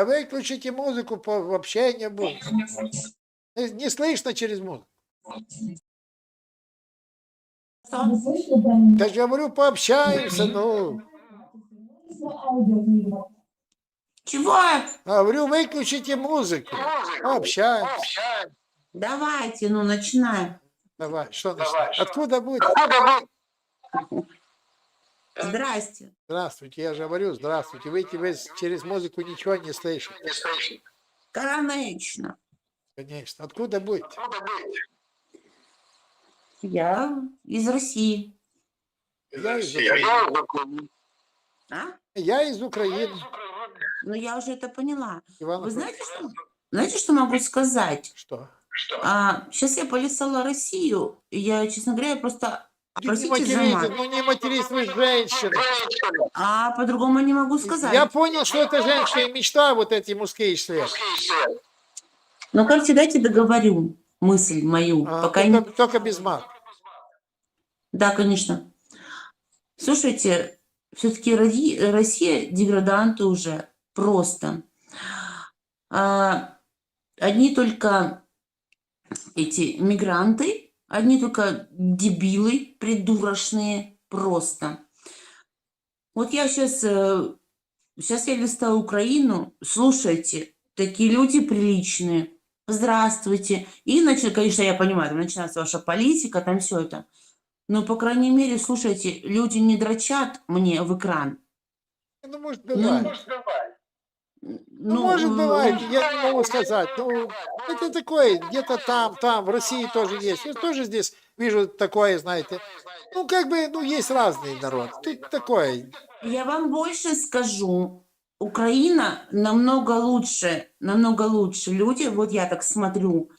Да выключите музыку, по общение будет. Не, не слышно через музыку. Что? Я говорю, пообщаемся, ну. Чего? Говорю, выключите музыку. Пообщаемся. Давайте, ну, начинаем. Давай, что начнем? Откуда будет? Здрасте. Здравствуйте, я же говорю, здравствуйте. Вы тебе через музыку ничего не слышите. Конечно. Конечно. Откуда будет? Я из России. Я из Украины. А? Я из Украины. Ну, я уже это поняла. Иван Вы знаете, что, знаете, что могу сказать? Что? А, сейчас я полисала Россию. и Я, честно говоря, я просто... Не Простите за материтесь, мат. ну не матерись, вы женщина. А по-другому не могу сказать. Я понял, что это женщина и мечта, вот эти мужские члены. Ну, короче, дайте договорю мысль мою. А, пока не... только, только без мат. Да, конечно. Слушайте, все-таки Россия деграданты уже просто. А, одни только эти мигранты, одни только дебилы придурочные просто. Вот я сейчас, сейчас я листаю Украину, слушайте, такие люди приличные. Здравствуйте. И, начи- конечно, я понимаю, там начинается ваша политика, там все это. Но, по крайней мере, слушайте, люди не дрочат мне в экран. Ну, может, Ну, бывает. Ну, Ну, может, бывает, я не могу сказать. Ну, это такое, где-то там, там, в России тоже есть. Я тоже здесь вижу такое, знаете. Ну, как бы, ну, есть разный народ. Тут такое. Я вам больше скажу. Украина намного лучше, намного лучше люди, вот я так смотрю,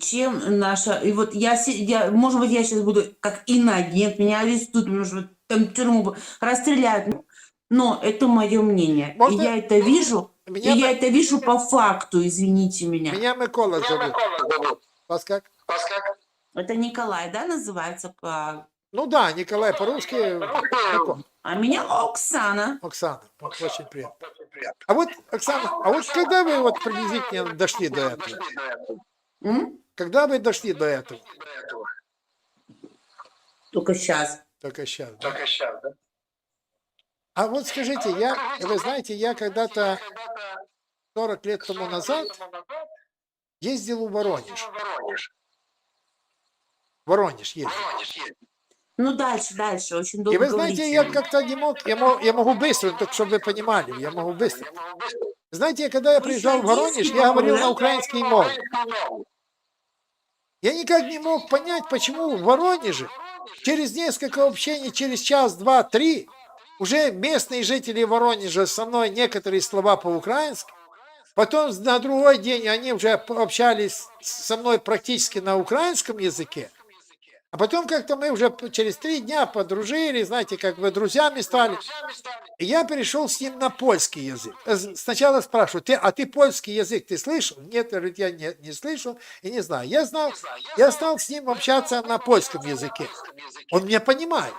чем наша... И вот я, я может быть, я сейчас буду как иноагент, меня арестуют, может быть, там тюрьму расстреляют. Но это мое мнение. Можно- И я это вижу, Меня, и я это вижу по факту, извините меня. меня Микола зовут. Вас как? Это Николай, да, называется? По... Ну да, Николай по-русски. Микола. А меня Оксана. Оксана. Вот Очень приятно. А вот, Оксана, а вот когда вы вот приблизительно дошли до этого? М? Когда вы дошли до этого? Только сейчас. Только сейчас. А вот скажите, я, вы знаете, я когда-то 40 лет тому назад ездил в Воронеж. Воронеж ездил. Ну, дальше, дальше. Очень долго И вы знаете, говорите. я как-то не мог, я, мог, я могу быстро, только чтобы вы понимали, я могу быстро. Знаете, когда я приезжал в Воронеж, я могу, говорил на украинской мове. Я никак не мог понять, почему в Воронеже через несколько общений, через час, два, три, уже местные жители Воронежа со мной некоторые слова по-украински, потом на другой день они уже общались со мной практически на украинском языке, а потом как-то мы уже через три дня подружили, знаете, как бы друзьями стали. И я перешел с ним на польский язык. Э, Сначала спрашиваю, ты, а ты польский язык ты слышал? Нет, говорит, я не, не слышал и не знаю. Я знал, я стал с ним общаться на польском языке. Он меня понимает.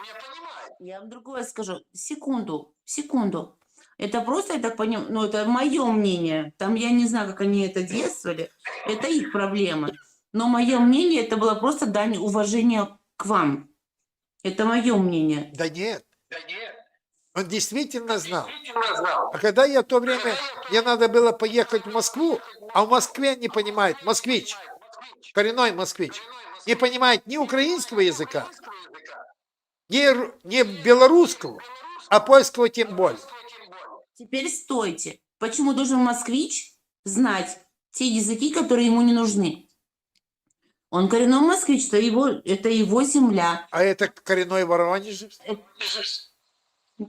Я вам другое скажу. Секунду, секунду. Это просто, я так понимаю, ну, это мое мнение. Там я не знаю, как они это действовали. Это их проблемы. Но мое мнение, это было просто дань уважения к вам. Это мое мнение. Да нет, он действительно знал. А когда я в то время, мне надо было поехать в Москву, а в Москве не понимает, москвич, коренной москвич, не понимает ни украинского языка, ру- ни белорусского, а польского тем более. Теперь стойте. Почему должен москвич знать те языки, которые ему не нужны? Он коренной москвич, это его, это его земля. А это коренной Воронеж.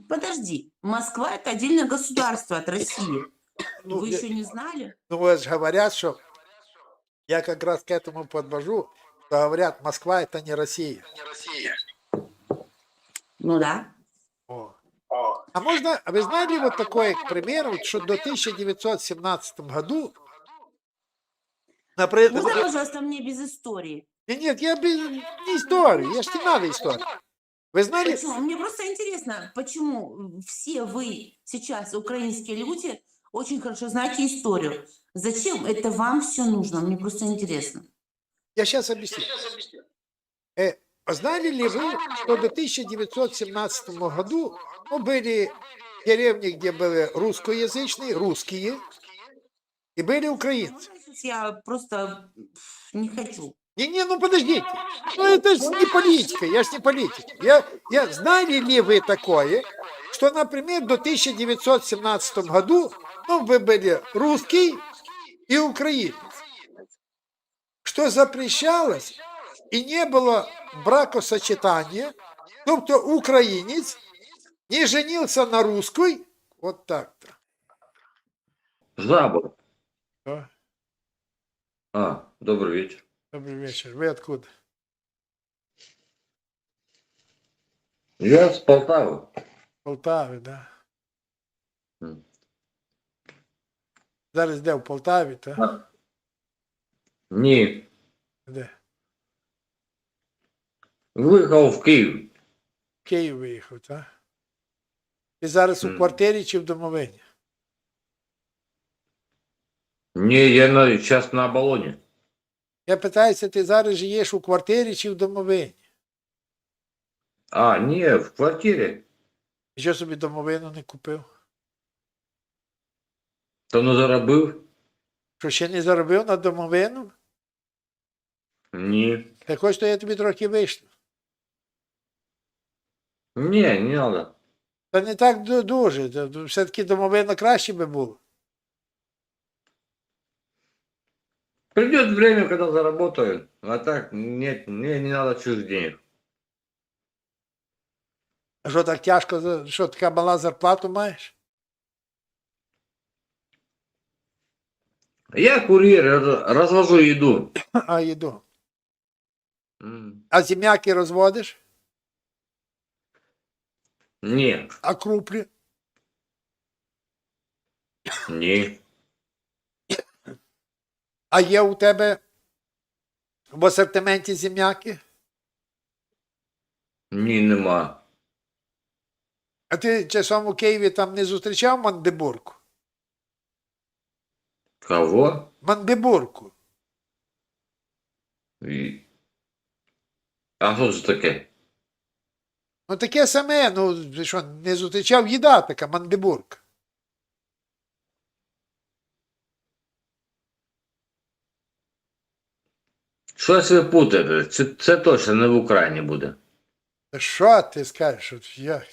Подожди, Москва это отдельное государство от России. Ну, Вы я- еще не знали? Ну, вот же говорят, что я как раз к этому подвожу, что говорят, Москва это не Россия. Ну да. О. А можно, а вы знали вот такое, к примеру, вот, что до 1917 году, например, Можно, пожалуйста, мне без истории? нет, нет, я без не истории, я ж не надо истории. Вы знали? Почему? Мне просто интересно, почему все вы сейчас, украинские люди, очень хорошо знаете историю. Зачем это вам все нужно? Мне просто интересно. Я сейчас объясню. Э, знали ли вы, что до 1917 году ну, были деревни, где были русскоязычные, русские, и были украинцы? Сейчас Я просто не хочу. Не-не, ну подождите. Ну это же не политика, я же не политик. Я, я, знали ли вы такое, что, например, до 1917 году ну, вы были русский и украинец, что запрещалось и не было бракосочетания, тобто українець не женился на русской, вот так-то. Забор. О, А, добрый вечер. Добрый вечер. Вы откуда? Я с Полтавы. Полтави, да. М. Зараз де в Полтаві, та? А. Не, Де? Выехал в Киев. В Київ виїхав, так? Ти зараз у квартирі чи в домовині? Не, я на, сейчас на Оболоне. Я питаюся, ти зараз живеш у квартирі чи в домовині? А, не, в квартире. І Що собі домовину не купив? Там не заробив. Що ще не заробив на домовину? Не. Так ось то я тобі трохи вийшлю. Не, не надо. Та не так ду- дуже. та Все-таки домовина краще би було. Придет время, когда заработаю. А так, нет, мне не надо чужих денег. А що так тяжко, за- що така мала зарплату маєш? Я курьер, я раз- развожу еду. А їду. М, А зім'яки розводиш? Не, А круплі? не. А є у тебе в асортименті зім'яки? Не, нема. А ти часом у Києві там не зустрічав мандибурку? Кого? Мандибурку. И- А что же таке? Ну таке саме, ну що, не зустрічав їда така мандибурка. Щось ви путаєте. Це, це точно не в Україні буде. Та Що ти скажеш? От як?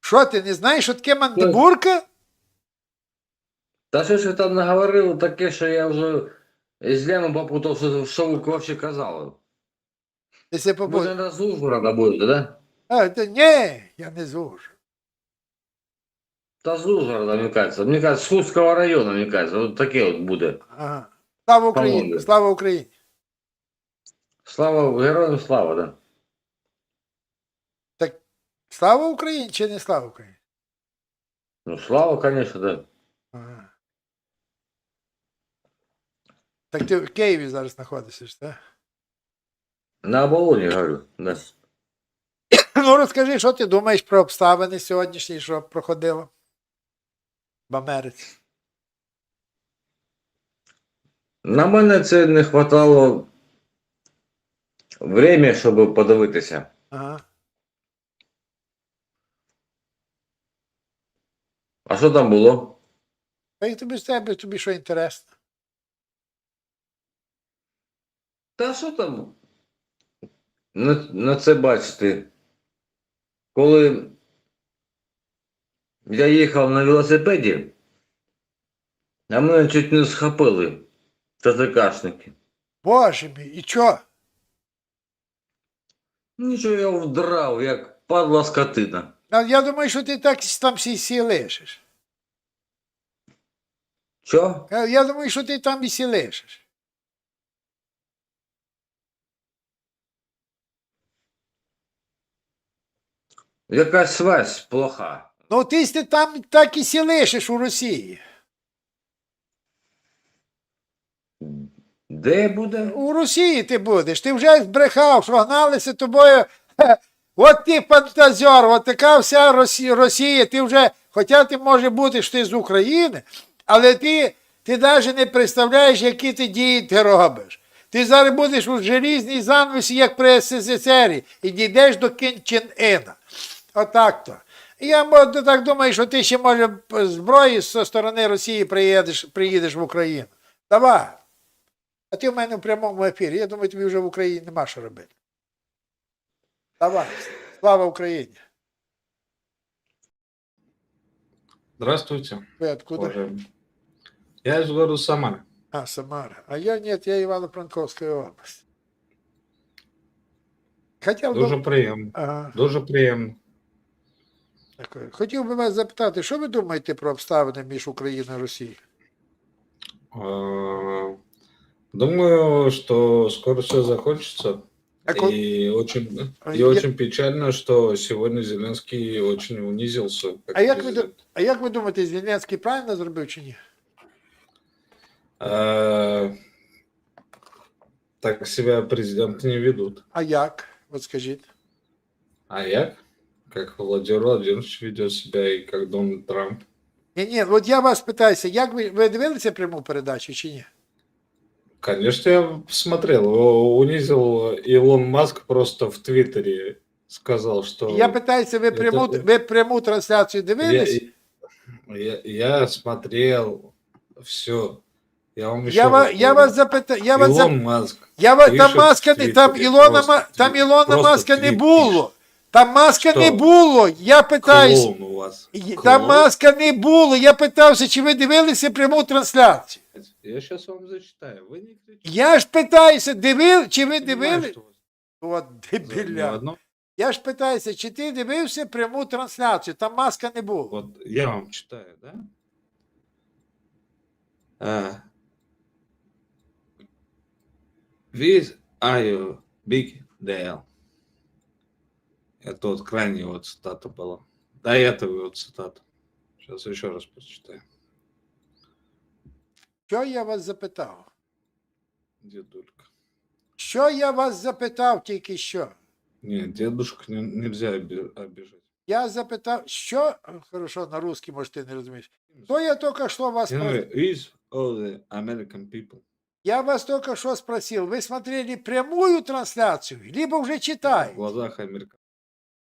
Що ти не знаєш, що таке мандибурка? Та що ж ви там наговорили таке, що я вже з Лемом попутав, що, що ви вообще казали. Ти се Ви побудь. не з Ужгорода будете, да? А, та, ні, я не зужу. Та з Ужгорода, мені кажеться. Мені кажеться, з Хустського району, мені кажеться. От таке от буде. Ага. Слава Україні! По-моєму. Слава Україні! Слава, героям слава, да? Так слава Україні чи не слава Україні? Ну, слава, конечно, да. Ага. Так ти в Києві зараз знаходишся, ж, так? На оболоні, говорю, да. Ну розкажи, що ти думаєш про обставини сьогоднішні, що проходило в Америці? На мене це не хватало время, щоб подивитися. Ага. А що там було? А як тобі з тебе, тобі що інтересно? Та що там? На, на це бачити. Коли я їхав на велосипеді, а мене чуть не схопили ТТКшники. Боже мій, і чо? Нічого я вдрав, як падла скотина. А я думаю, що ти так там всі сі лишиш. Що? Я думаю, що ти там і сі Якась связь плоха. Ну ти ж ти там так і сі лишиш у Росії. Де буде? У Росії ти будеш. Ти вже збрехав, що гналися тобою. От ти фантазер, от така вся Росія, Росія. Ти вже, хоча ти може бути, ти з України, але ти, ти навіть не представляєш, які ти дії ти робиш. Ти зараз будеш у желізній занавісі, як при СССР, і дійдеш до Кінчен-Ена. Отак то. Я так думаю, що ти ще може зброї зі сторони Росії приїдеш, приїдеш в Україну. Давай. А ти в мене в прямому ефірі. Я думаю, тобі вже в Україні нема що робити. Давай. Слава Україні. Здравствуйте, Ви откуда? Я из города Самара. А, Самара. А я нет, я Івано-Франковської області. Хотів Дуже би, приємно. ага, Дуже приємно. дякую. Хотів би вас запитати, що ви думаєте про обставини між Україною і Росією? Э, Думаю, что скоро все закончится. А ко- И очень, А и я- очень печально, что сегодня Зеленский очень унизился. как А як ви, президент. ду- а як ви думаєте, Зеленський правильно зробив чи ні? Э, Так себя президенты не ведут. А як? От скажіть. А я, как Владимир Владимирович ведет себя и как Дональд Трамп. Ні, ні, от я вас питаюся, як ви, ви дивилися пряму передачу чи ні? Конечно, я смотрел. Его унизил Илон Маск просто в Твиттере. Сказал, что... Я питаюся, ви это- пряму, ви пряму трансляцію я, дивились? я, я смотрел все. Я вам еще Я, ва- раз я говорю. вас запитаю, я вас Илон запитаю. Маск. Я ва- там пишет маска в не там Твиттере, Ілона просто Ма- там твіт- Ілона просто маска не твіт було. Там маска Що? не було. Я питаюсь. Клоун у вас. Клоун? Там маска не було. Я питався, чи ви дивилися пряму трансляцію. Я сейчас вам зачитаю. Вы не кричите. Я ж питаюся, дивив, чи ви дивилися? От дебіля. Я ж питаюся, чи ти дивився пряму трансляцію? Там маска не було. Вот я вам читаю, да? А, With are you big deal? Это вот крайняя вот цитата была. До этого вот цитата. Сейчас еще раз прочитаю. Що я вас запитав? Дедулька. Що я вас запитав тільки що? Нет, дедушку не- нельзя оби- обижать. Я запитав, що. Хорошо, на русский, може, ти не розумієш. То я тільки що вас Я про- говорю, With all the American people. Я вас только что спросил, вы смотрели прямую трансляцию, либо уже В читаете? глазах американцев.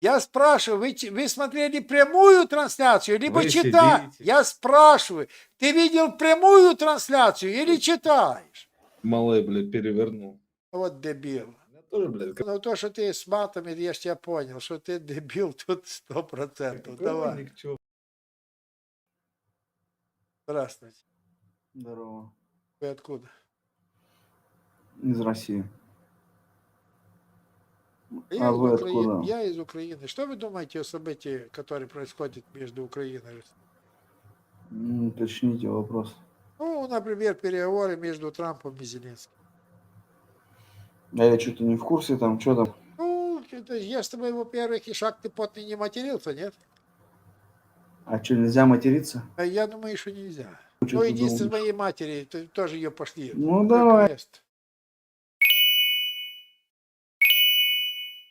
Я спрашиваю, вы, вы смотрели прямую трансляцию, либо Вы читаете? сидите. Я спрашиваю, ты видел прямую трансляцию или читаешь? Малый, блядь, перевернул. Вот дебил. Я тоже, блядь, как Ну то, что ты с матами, я ж тебя понял, что ты дебил тут сто процентов. Давай, здравствуйте. Здорово. Вы откуда? Из России. Я, А из вы Украины. откуда? я из Украины. Что вы думаете о событии, которые происходят между Украиной и Россией? Уточните вопрос. Ну, например, переговоры между Трампом и Зеленским. А я что-то не в курсе там, что там. Ну, это я с тобой, во-первых, и шаг ты потный не матерился, нет? А что, нельзя материться? А я думаю, что нельзя. Что Ну, думаешь? моей матери, ты тоже ее пошли. Ну, давай. крест.